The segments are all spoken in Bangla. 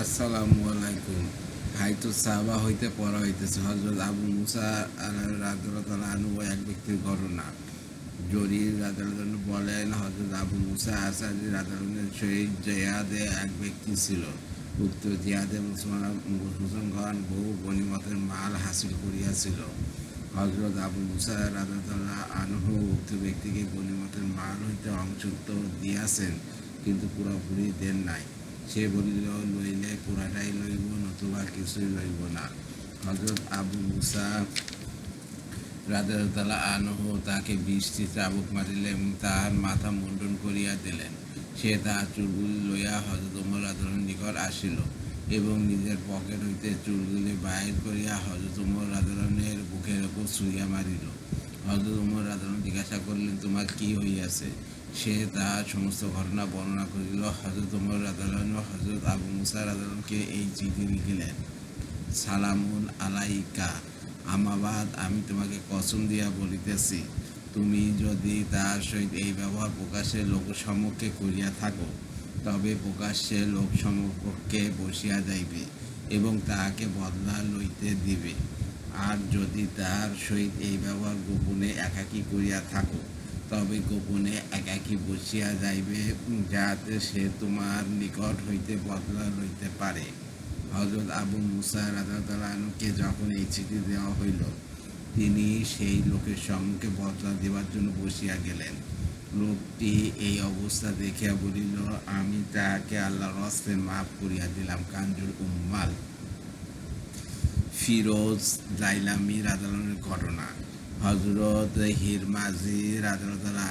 আসসালামু আলাইকুম। হাইতো সাহাবা হইতে পড়া হইতেছে। হজরত আবু মুসা রাজুল্লাহ আনু এক ব্যক্তির ঘটনা। জরির রাজালন বলেন হজরত আবু মুসা আসাদি রাজালনের শহীদ জেয়াদে এক ব্যক্তি ছিল। উক্ত জিয়াদে মুসলমান মুসলমান বহু গণিমতের মাল হাসিল করিয়াছিল। হজরত আবু মুসা রাজাল্লাহ আনহু উক্ত ব্যক্তিকে গণিমতের মাল হইতে অংশ দিয়াছেন, কিন্তু পুরোপুরি দেন নাই। সে বলিল, লইলে পুরাটাই লইব, নতুবা কিছুই লইব না। হজরত আবু মুসা রাজারতালা আনহ তাকে বৃষ্টি চাবুক মারিলেন এবং তাহার মাথা মুন্ডন করিয়া দিলেন। সে তাহার চুলগুলি লইয়া হজরত উমর রাজার নিকট আসিল এবং নিজের পকেট হইতে চুলগুলি বাহির করিয়া হজরত উমর রাজারনের বুকের ওপর ছুঁইয়া মারিল। হজরত উমর রাজারন জিজ্ঞাসা করলেন, তোমার কি হইয়াছে? সে তাহার সমস্ত ঘটনা বর্ণনা করিল। হজরত উমর রাজারন হজরত আবু মুসা রাজারনকে এই চিঠি লিখিলেন, সালামুন আলাইকা, আমাবাদ, আমি তোমাকে কসম দিয়া বলিতেছি, তুমি যদি তার সহিত এই ব্যবহার প্রকাশে লোক সম্মুখে করিয়া থাকো, তবে প্রকাশ্যে লোক সমকক্ষে বসিয়া যাইবে এবং তাহাকে বদলা লইতে দিবে। আর যদি তাহার সহিত এই ব্যবহার গোপনে একাকী করিয়া থাকো তবে গোপনে একাকী বসিয়া যাইবে যাতে সে তোমার নিকট হইতে বদলা লইতে পারে। হজরত আবু মুসা রাজাকে যখন এই চিঠি দেওয়া হইল, তিনি সেই লোকের সম্মুখে বদলা দেওয়ার জন্য বসিয়া গেলেন। লোকটি এই অবস্থা দেখিয়া বলিল, আমি তাহাকে আল্লাহর হস্তে মাফ করিয়া দিলাম, কাঞ্জুর উম্মাল। ফিরোজ জাইলামি রাজালনের ঘটনা। হজরত হিরমাজি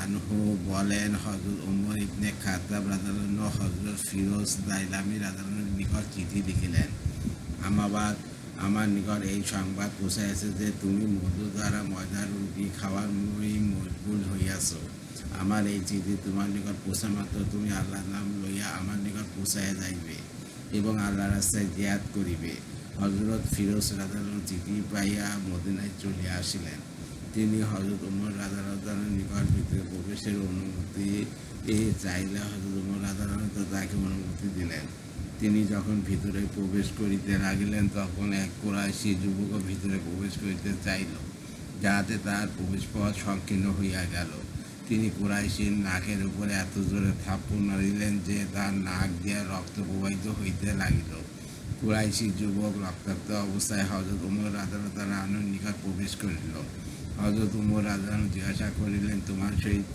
আনহু বলেন হজরত উমর ইবনে খাতাব রাজালন হজরত ফিরোজ দাইলামি রাজালনের নিকট চিঠি লিখিলেন। আমাবাদ, আমার নিকট এই সংবাদ পৌঁছাইছে যে তুমি মধু দ্বারা ময়দার রুটি খাওয়ার মই মজবুল হইয়াছ। আমার এই চিঠি তোমার নিকট পৌঁছা মাত্র তুমি আল্লাহ নাম লইয়া আমার নিকট পৌঁছাইয়া যাইবে এবং আল্লাহ রাস্তায় জিয়াদ করিবে। হজরত ফিরোজ রাজার চিঠি পাইয়া মদিনায় চলিয়া আসিলেন। তিনি হজরত উমর রাজা রাজানের নিকট ভিতরে প্রবেশের অনুমতি চাইলে হজরত উমর রাজা রাজা তাকে অনুমতি দিলেন। তিনি যখন ভিতরে প্রবেশ করিতে লাগিলেন, তখন এক কোরাইশি যুবকও ভিতরে প্রবেশ করিতে চাইল, যাহাতে তার প্রবেশ পথ সংকীর্ণ হইয়া গেল। তিনি কোরাইশির নাকের উপরে এত জোরে থাপ্পড় মারিলেন যে তার নাক দিয়া রক্ত প্রবাহিত হইতে লাগিল। কুরাইশি যুবক রক্তাক্ত অবস্থায় হজরত উমর রাজারতা রানুর নিকট প্রবেশ করিল। হজরত উমর রাজান জিজ্ঞাসা করিলেন তোমার সহিত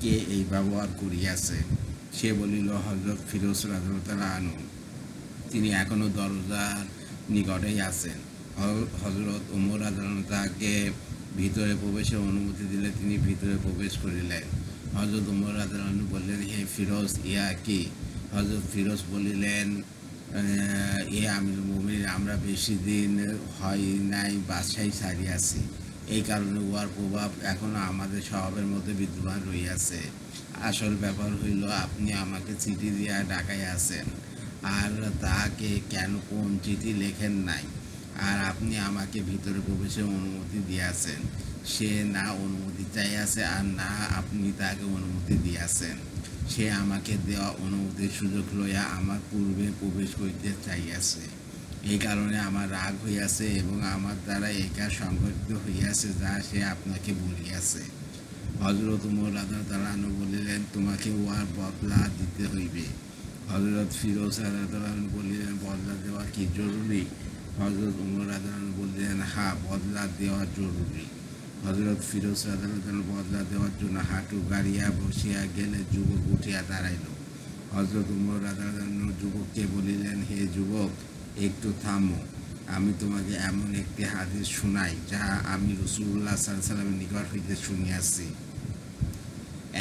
কে এই ব্যবহার করিয়াছে? সে বলিল হজরত ফিরোজ রাজতালা আনু তিনি এখনও দরজার নিকটেই আছেন। হজরত উমর রাজান তাকে ভিতরে প্রবেশের অনুমতি দিলে তিনি ভিতরে প্রবেশ করিলেন। হজরত উমর রাজানু বললেন, হে ফিরোজ ইয়া কি? হজরত ফিরোজ বলিলেন, এ আমির মুমিন, আমরা বেশি দিন হয় নাই বাদশাহী ছাড়িয়াছি এই কারণে উহার প্রভাব এখনও আমাদের স্বভাবের মধ্যে বিদ্যমান রইয়াছে আসল ব্যাপার হইল, আপনি আমাকে চিঠি দিয়া ডাকাই আছেন, আর তাহাকে কেন কোন চিঠি লেখেন নাই? আর আপনি আমাকে ভিতরে প্রবেশের অনুমতি দিয়াছেন, সে না অনুমতি চাইয়াছে আর না আপনি তাকে অনুমতি দিয়াছেন। সে আমাকে দেওয়া অনুমতির সুযোগ লইয়া আমার পূর্বে প্রবেশ করিতে চাইয়াছে। এই কারণে আমার রাগ হইয়াছে এবং আমার দ্বারা এই কাজ সংঘটিত হইয়াছে যা সে আপনাকে বলিয়াছে। হজরত উমর রাজা তালানু বলিলেন, তোমাকে উহার বদলা দিতে হইবে। হজরত ফিরোজ রাজা তালানু বলিলেন, বদলা দেওয়া কি জরুরি? হজরত উমর রাজা বললেন, হা, বদলা দেওয়া জরুরি। হজরত ফিরোজ রাজা বদলা দেওয়ার জন্য হাঁটু গাড়িয়া বসিয়া গেলে যুবক উঠিয়া দাঁড়াইল। হজরত উমর রাজা যুবককে বলিলেন, হে যুবক একটু থামো। আমি তোমাকে এমন একটি হাদিস শোনাই যাহা আমি রসুল্লাহ সাল্লামের নিকট হইতে শুনিয়াছি।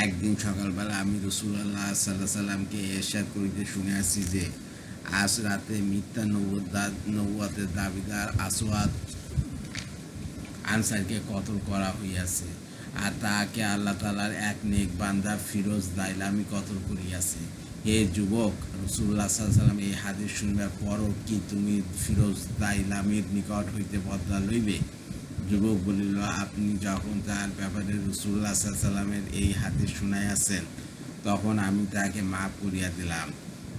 একদিন সকালবেলা আমি রসুল্লাহ সাল্লাহ সাল্লামকে এরশাদ করিতে শুনিয়াছি যে, আজ রাতে মিথ্যা নৌয়াতের দাবিদার আসোয়াদ আনসারকে কতল করা হইয়াছে, আর তাহাকে আল্লাহ তালার এক নেক বান্দা ফিরোজ দাইলামি কতল করিয়াছে। হে যুবক রসুল্লাহ সাল্লাম এই হাদিস শুনবার পরও কি তুমি ফিরোজ দাইলামির নিকট হইতে বদলা লইবে? যুবক বলিল, আপনি যখন তার ব্যাপারে রসুল্লাহ সাল্লামের এই হাদিস শুনাইয়াছেন, তখন আমি তাকে মাফ করিয়া দিলাম।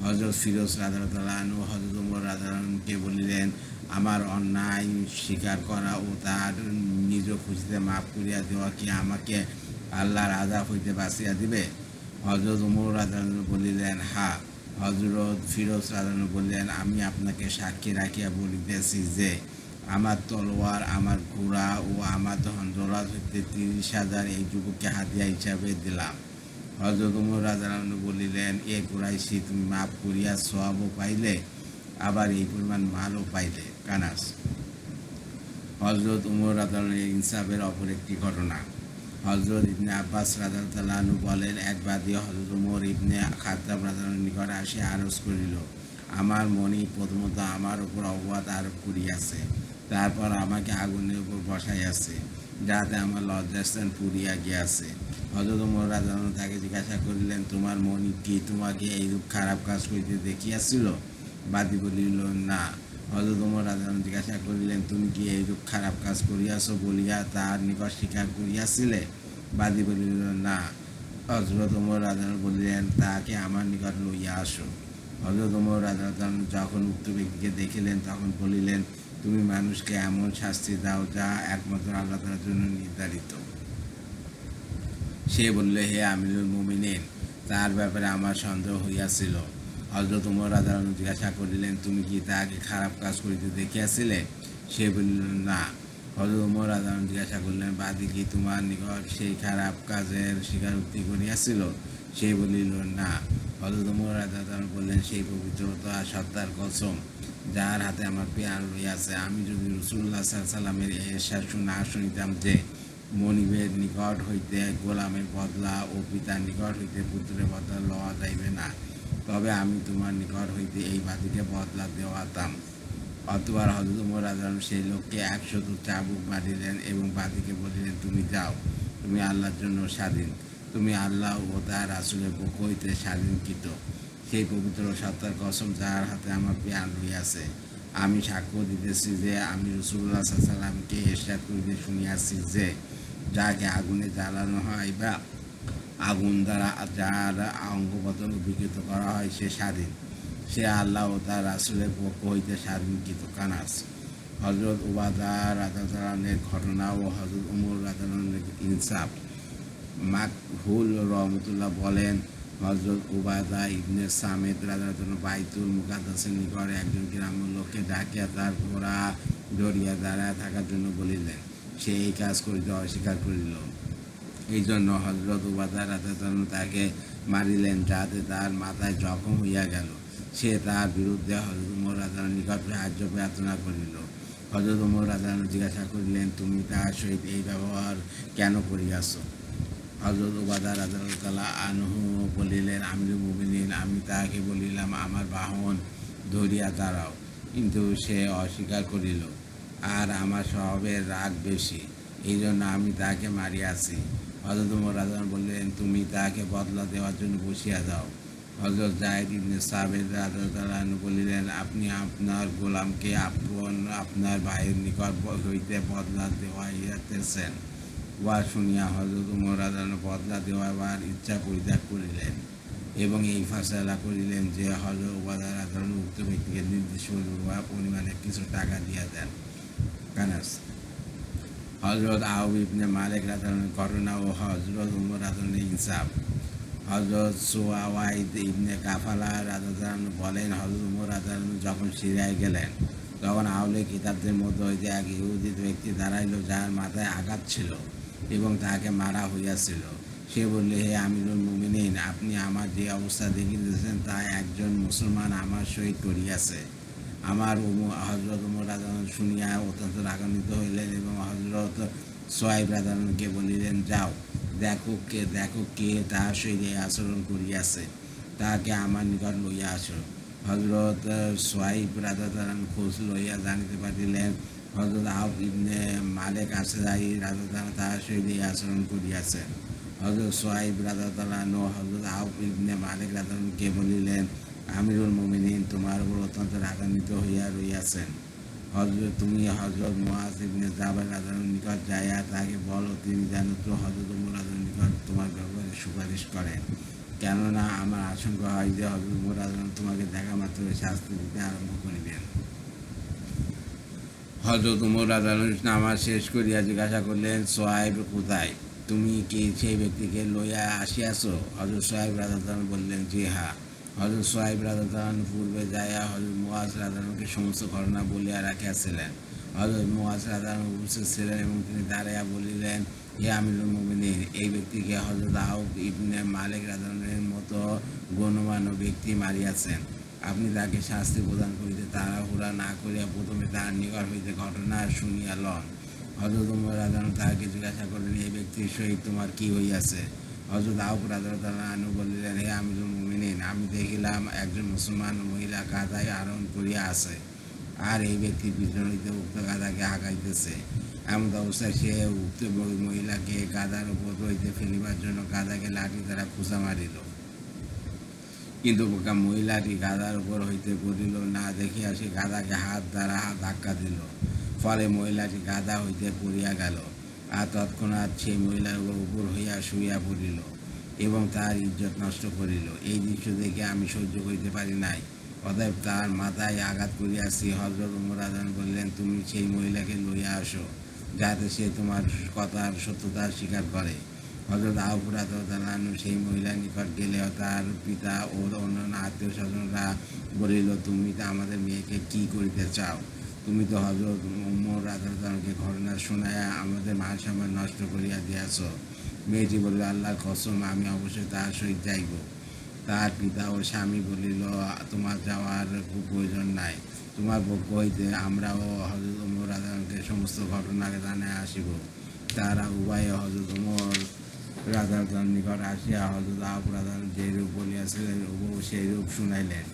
হজরত ফিরোজ রাধারতালানু হজরত উমর রাধারণকে বলিলেন, আমার অন্যায় স্বীকার করা ও তার নিজ খুশিতে মাফ করিয়া দেওয়া কি আমাকে আল্লাহর আজাব হইতে বাঁচিয়া দিবে? হজরত উমর রাধারণ বলিলেন, হা হজরত ফিরোজ রাধারণ বললেন, আমি আপনাকে সাক্ষী রাখিয়া বলিতেছি যে, আমার তলোয়ার, আমার ঘোড়া ও আমার ধন দৌলত হইতে তিরিশ হাজার এই যুবককে হাতিয়া হিসাবে দিলাম। হজরত উমর রাজারান বলিলেন, এ কুরাইশি, তুমি মাফ করিয়া সবও পাইলে, আবার এই পরিমাণ মালও পাইলে। কানাস। হজরত উমর রাজানের ইনসাফের অপর একটি ঘটনা। হজরত ইবনে আব্বাস রাজালতালু বলেন, এক বাদী হজরত উমর ইবনে খাতাব রাজানের নিকট আসে আরজ করিল, আমার মনি প্রথমত আমার উপর অবাধ আরোপ করিয়াছে, তারপর আমাকে আগুনের উপর বসাইয়াছে যাতে আমার লজ্জাস্থান পুড়িয়া গিয়াছে। হজরত উমর রাজানু তাকে জিজ্ঞাসা করিলেন, তোমার মনি কি তোমাকে এইরূপ খারাপ কাজ করিতে দেখিয়াছিল? বাদী বলিল, না। উমর রাজানু জিজ্ঞাসা করিলেন, তুমি কি এইরূপ খারাপ কাজ করিয়াছ বলিয়া তার নিকট স্বীকার করিয়াছিলে? বাদী বলিল, না। হজরত উমর রাজানু বলিলেন তাকে আমার নিকট লইয়া আসো। হজরত উমর রাজানু যখন উক্ত ব্যক্তিকে দেখিলেন, তখন বলিলেন, তুমি মানুষকে এমন শাস্তি দাও যা একমাত্র আল্লাহ জন্য নির্ধারিত। সে বললে, হে আমিরুল মুমিনিন তার ব্যাপারে আমার সন্দেহ হইয়াছিল। হজরত উমর রাজারণ জিজ্ঞাসা করিলেন, তুমি কি তাকে খারাপ কাজ করিতে দেখিয়াছিলে? সে বলিল, না। হজরত উমর রাজারণ জিজ্ঞাসা করলেন, বাদী কি তোমার নিকট সেই খারাপ কাজের স্বীকারোক্তি করিয়াছিল? সে বলিল, না। হজরত উমর রাজারণ বললেন, সেই পবিত্রতা সত্তার কসম যার হাতে আমার পেয়ার রইয়াছে আমি যদি রসুল্লাহ সাল্লামের এরশাদ না শুনিতাম যে মনিবের নিকট হইতে গোলামের বদলা ও পিতার নিকট হইতে পুত্রের বদলা লওয়া যাইবে না। তবে আমি তোমার নিকট হইতে এই বাতিকে বদলা দেওয়াতাম। অতবার হজরত উমর সেই লোককে একশত চাবুক মারিলেন এবং বাতিকে বলিলেন, তুমি যাও, তুমি আল্লাহর জন্য স্বাধীন। তুমি আল্লাহ ও তার রাসুলের পক্ষ হইতে স্বাধীনকৃত। সেই পবিত্র সত্তার কসম যার হাতে আমার প্রাণ রইয়াছে আমি সাক্ষ্য দিতেছি যে আমি রসুল্লাহ সাল্লামকে এরশাদ করিতে শুনিয়াছি যে যাকে আগুনে জ্বালানো হয় বা আগুন দ্বারা যার অঙ্গপতন বিকৃত করা হয়, সে স্বাধীন। সে আল্লাহ ও তার রাসুলের পক্ষ হইতে স্বাধীনকৃত কানাস। হজরত উবাদা রাজানের ঘটনা ও হজরত উমর রাজানের ইনসাফ। মাকহুল রহমতুল্লাহ বলেন হজরত উবাদা ইবনে সামেদ রাজার জন্য বাইতুল মুকাদ্দাসের নিকট একজন গ্রামের লোককে ডাকিয়া তার ঘোড়া দরিয়া দাঁড়ায় থাকার জন্য বলিলেন, সে এই কাজ করিতে অস্বীকার করিল। এই জন্য হজরত উবাদা রাজা তাকে মারিলেন, যাতে তার মাথায় জখম হইয়া গেল। সে তার বিরুদ্ধে হজরত উমর রাজার নিকট সাহায্য প্রার্থনা করিল। হজরত উমর রাজা জিজ্ঞাসা করিলেন, তুমি তার সহিত এই ব্যবহার কেন করিয়াছ? হজরত উবাদা রাজাল্লাহ আনহু বলিলেন আমির মুবিনিন আমি তাহাকে বলিলাম, আমার বাহন ধরিয়া দাঁড়াও। কিন্তু সে অস্বীকার করিল, আর আমার স্বভাবের রাগ বেশি এই জন্য আমি তাকে মারিয়াছি। হজরত উমর রাজন বললেন, তুমি তাকে বদলা দেওয়ার জন্য বসিয়া যাও হজরত জাহেদ ইবনে সাবেদ রাজু বলিলেন, আপনি আপনার গোলামকে আপন আপনার ভাইয়ের নিকট হইতে বদলা দেওয়াইয়াতেছেন। উহা শুনিয়া হজরত উমর রাজান বদলা দেওয়াবার ইচ্ছা পরিত্যাগ করিলেন এবং এই ফাঁসলা করিলেন যে হজরত উবাদা রাজান উক্ত ব্যক্তিকে নির্দিষ্ট পরিমাণে কিছু টাকা দিয়া দেন। কানাস। হজরত আহব ইবনে মালিক রাজানের ঘটনা ও হজরত উমর রাজানের ইনসাফ। হজরত সোয়াইদ ইবনে কাফালা রাজান বলেন হজরত উমর রাজান যখন সিরিয়ায় গেলেন, তখন আহলে কিতাবদের মধ্যে হইতে এক ইহুদিত ব্যক্তি দাঁড়াইল, যার মাথায় আঘাত ছিল এবং তাহাকে মারা হইয়াছিল। সে বললে, হে আমিরুল মুমিনিন, আপনি আমার যে অবস্থা দেখিতেছেন, তা একজন মুসলমান আমার সহিত করিয়াছে আমার হজরত উমর রাজান শুনিয়া অত্যন্ত রাগান্বিত হইলেন এবং হজরত সোয়াইব রাজানকে বলিলেন, যাও, দেখো কে দেখো কে তাহার সহিত আচরণ করিয়াছে। তাহাকে আমার নিকট লইয়া আসো। হজরত সোয়াইব রাজা খোঁজ লইয়া জানিতে পারিলেন হজরত আহব ইবনে মালেক আসরাই রাজা তাহার সহিত আচরণ করিয়াছে। হজরত সোয়াইব রাজা তালানো হজরত আহব ইবনে মালিক রাজাকে বলিলেন আমিরুল মোমিনিন, তোমার উপর অত্যন্ত রাগান্বিত হইয়া রইয়াছেন। হজরত তুমি হজরত মোয়াজ ইবনে জাবের রাজার নিকট যাইয়া তাকে বলো, তিনি যেন তো হজরত উমর রাজার নিকট তোমার ব্যাপারে সুপারিশ করেন। কেননা আমার আশঙ্কা হয় যে হজরত রাদিয়াল্লাহু তোমাকে দেখা মাত্র শাস্তি দিতে আরম্ভ করিবেন। হজরত উমর আনহু নামাজ শেষ করিয়া জিজ্ঞাসা করলেন, সোহাইব কোথায়? তুমি কি সেই ব্যক্তিকে লইয়া আসিয়াছ? হজরত সোহাইব রাজাদান বললেন, জি হ্যাঁ। হজরত সোহাইব রাজাদান পূর্বে যাইয়া হজরত মুয়াজ রাজানকে সমস্ত ঘটনা বলিয়া রাখিয়াছিলেন। হজরত মুয়াজ রাজান উপস্থিত ছিলেন এবং তিনি দাঁড়াইয়া বলিলেন, হে আমিরুল মুমিনিন, এই ব্যক্তিকে হজরত আউফ ইবনে মালিক রাজানের মতো গণ্যমান্য ব্যক্তি মারিয়াছেন। আপনি তাকে শাস্তি প্রদান করিতে তাড়াহুড়া না করিয়া প্রথমে তাহার নিকট হইতে ঘটনা শুনিয়া লন। হজরত উমর রাজান তাহাকে জিজ্ঞাসা করলেন, এই ব্যক্তির সহিত তোমার কি হইয়াছে? হজরত আউফ রাজু বলিলেন, হে আমিরুল মুমিনিন, আমি দেখিলাম একজন মুসলমান মহিলা কাদায় আরোহণ করিয়া আছে আর এই ব্যক্তি পিছন হইতে উক্ত গাদাকে হাঁকাইতেছে এমন অবস্থায় সে উক্ত মহিলাকে গাদার উপর হইতে ফেলিবার জন্য গাদাকে লাঠি দ্বারা খুঁজা মারিল। কিন্তু মহিলাটি গাদার উপর হইতে পড়িল না, দেখিয়া সে গাদাকে হাত দ্বারা ধাক্কা দিল। ফলে মহিলাটি গাদা হইতে পড়িয়া গেল। আর তৎক্ষণাৎ সেই মহিলার উপর হইয়া শুইয়া পড়িল এবং তার ইজ্জত নষ্ট করিল। এই দৃশ্য দেখে আমি সহ্য করিতে পারি নাই। অতএব তার মাথায় আঘাত করিয়া শ্রী হজরত উমর আজান বললেন তুমি সেই মহিলাকে লইয়া আসো, যাতে সে তোমার কথার সত্যতা স্বীকার করে। হজরত আহপুরা তালানু সেই মহিলার নিকট গেলেও তার পিতা ও অন্যান্য আত্মীয় স্বজনরা বলিল, তুমি তো আমাদের মেয়েকে কি করিতে চাও? তুমি তো হজরত উমর রাজাকে ঘটনা শোনায়া আমাদের মান সম্মান নষ্ট করিয়া দিয়াছ। মেয়েটি বলিল, আল্লাহর কসম, আমি অবশ্যই তাহার সহিত যাইব। তার পিতা ও স্বামী বলিল, তোমার যাওয়ার খুব প্রয়োজন নাই। তোমার পক্ষ হইতে আমরাও হজরত উমর রাজাকে সমস্ত ঘটনা জানায় আসিব। তারা উভয়ে হজরত উমর রাজার নিকট আসিয়া হজরত আহব রাজান যে রূপ বলিয়াছিলেন উভয় সেই রূপ শুনাইলেন।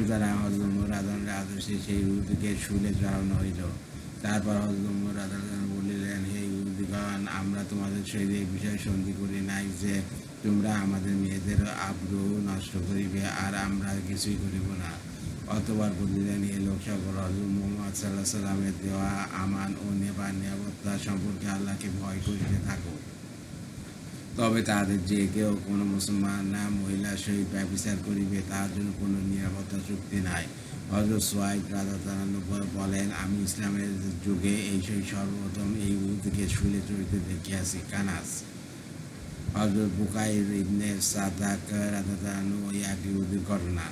সুতরাং হজরত উমর রাজানের আদেশে সেই রূপকে শুলে চড়ানো হইল। তারপর হজরত বলিলেন, হে ইহুদিগণ আমরা তোমাদের সহিত এই বিষয়ে সন্ধি করি নাই যে তোমরা আমাদের মেয়েদের আব্রু নষ্ট করিবে আর আমরা কিছুই করিব না। অতবার বলিলেন এই লোক সকল হজরত মোহাম্মদ সাল্লাহ সাল্লামের দেওয়া আমান ও নেবার নিরাপত্তা সম্পর্কে আল্লাহকে ভয় করিতে থাকো। তবে তাদের যে কেউ কোনো মুসলমান না মহিলার সহিত ব্যবচার করিবে, তার জন্য কোনো নিরাপত্তা চুক্তি নাই। হজরত সোয়াইদ রাজা তালান্নপর বলেন, আমি ইসলামের যুগে এই সেই সর্বপ্রথম এই উদ্যোগে শুলে চরিত্র দেখিয়াছি, কানাস। হজরত বুকাই ইবনে সাদাক রাজা তারানু ওই একই উদ্যোগ ঘটনা।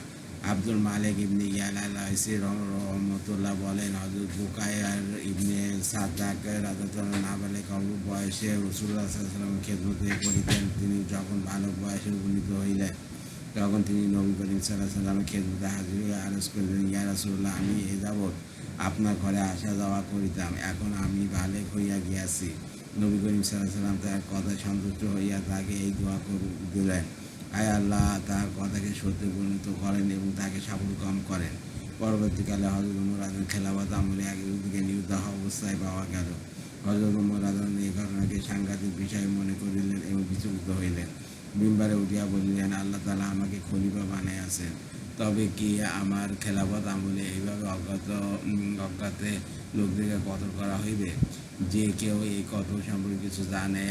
আব্দুল মালিক ইবনে ইয়ালাইসি রহমতুল্লাহ বলেন হজরত বুকায়ার ইবনে সাদাক রাজাতন নাবালে কবর বয়সে রসুল্লাহ সাল্লামের খেদমতে করিতেন তিনি যখন বালক বয়সে উপনীত হইলেন, তখন তিনি নবী করিম সাল্লাহ সাল্লামের খেদমতে হাজির হয়ে আরজ ইয়া রাসুল্লাহ আমি এ যাবৎ আপনার ঘরে আসা যাওয়া করিতাম, এখন আমি বালেক হইয়া গিয়াছি। নবী করিম সাল্লাহ সাল্লাম তার কথায় সন্তুষ্ট হইয়া তাকে এই দোয়া দিলেন। আয় আল্লাহ তার কথাকে সত্যি পরিণত করেন এবং তাকে সাফল কম করেন। পরবর্তীকালে হজরত উমর আজম খেলাবাদ আমলে এক দিকে নিরুদ্ধ অবস্থায় পাওয়া গেল। হজরত উমর আজম এই ঘটনাকে সাংঘাতিক বিষয় মনে করিলেন এবং বিচলিত হইলেন। মিম্বারে উঠিয়া বলিলেন, আল্লাহ তালা আমাকে খলিফা বানাই আছেন তবে কি আমার খেলাফত আমলে এইভাবে অজ্ঞাত অজ্ঞাতে লোকদেরকে কতল করা হইবে? যে কেউ এই কত সম্পর্কে কিছু জানে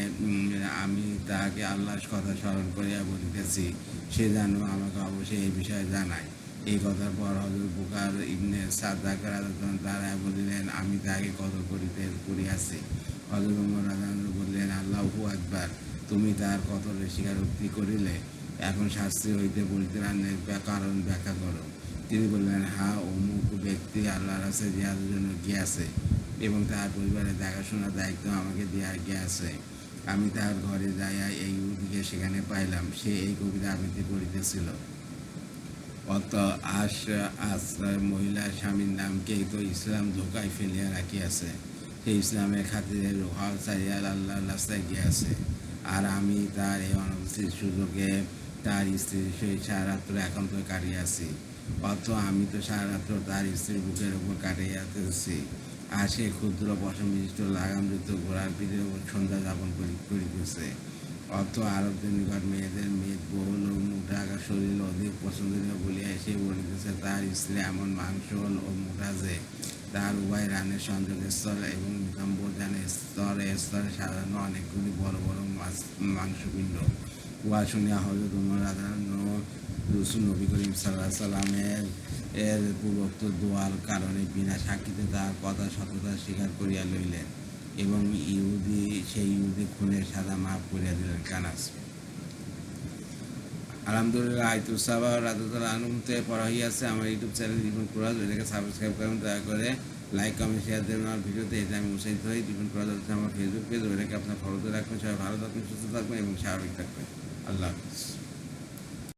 আমি তাকে আল্লাহর কথা স্মরণ করিয়া বলিতেছি। সে যেন আমাকে অবশ্যই এই বিষয়ে জানায়। এই কথার পর হজরত বুকার ইবনে সাদাক রাজন তারা বলিলেন, আমি তাকে কতল করিতে, করিয়াছি। হজরত উমর রাজন বললেন, আল্লাহু একবার তুমি তার কতলের স্বীকারোক্তি করিলে? এখন শাস্তি হইতে পরিত্রাণের কারণ ব্যাখ্যা করো। তিনি বললেন হ্যাঁ অমুক ব্যক্তি আল্লাহ রাসে জিয়াদের জন্য গিয়াছে এবং তার পরিবারের দেখাশোনার দায়িত্ব আমাকে দেওয়া গিয়াছে। আমি তার ঘরে যাইয়া এই উদিকে সেখানে পাইলাম। সে এই কবিতা আবৃত্তি করিতেছিল। অত আশ, আশ্রয় মহিলা স্বামীর নামকে তো ইসলাম ধোকায় ফেলিয়া রাখিয়াছে। সে ইসলামের খাতিরে রোহাল চারিয়াল আল্লাহ রাস্তায় গিয়াছে। আর আমি তার এই অনুপস্থিত সুযোগে তার স্ত্রীর সহিত সারা রাত্র একান্ত কাটিয়াছি অত আমি তো সারা রাত্র তার স্ত্রীর বুকের উপর কাটিয়াতেছি আর সে ক্ষুদ্র পশম বিশিষ্ট লাগামযুক্ত ঘোড়ার পিঠের উপর সন্ধ্যা যাপন করিতেছে। অত আরবদের নিকট মেয়েদের মেদ বহুল ও মোটা শরীর অধিক পছন্দনীয় বলিয়া এসে বলিতেছে, তার স্ত্রী এমন মাংস ও মোটা যে, তার উভয় রানের সংযোগ স্থল এবং নিতম্বজানের স্তরে স্তরে সাজানো অনেকগুলি বড় বড় মাছ, মাংসপিণ্ড। ওয়া শুনিয়া হজরত উমর রসুল নবী করিম সাল্লাহ সাল্লামের এর পূর্বোক্ত দোয়ার কারণে বিনা সাক্ষীতে তার কথা সততা স্বীকার করিয়া লইলেন এবং ইহুদি, সেই ইহুদি খুনের সাদা মাফ করিয়া দিলেন কানাস। আলহামদুলিল্লাহ আইতুল সাবা রাজাতুল আনুমতে পড়া হইয়াছে আমার ইউটিউব চ্যানেল জীবন কুরাজ। এটাকে সাবস্ক্রাইব করুন, দয়া করে লাইক কমেন্ট শেয়ার দেবেন আমার ভিডিওতে, এতে আমি উৎসাহিত হই। জীবন কুরাজ আমার ফেসবুক পেজ ওটাকে আপনার ফলোতে রাখবেন। সবাই ভালো থাকবেন, সুস্থ থাকবেন এবং স্বাভাবিক থাকবেন। আল্লাহ হাফিজ।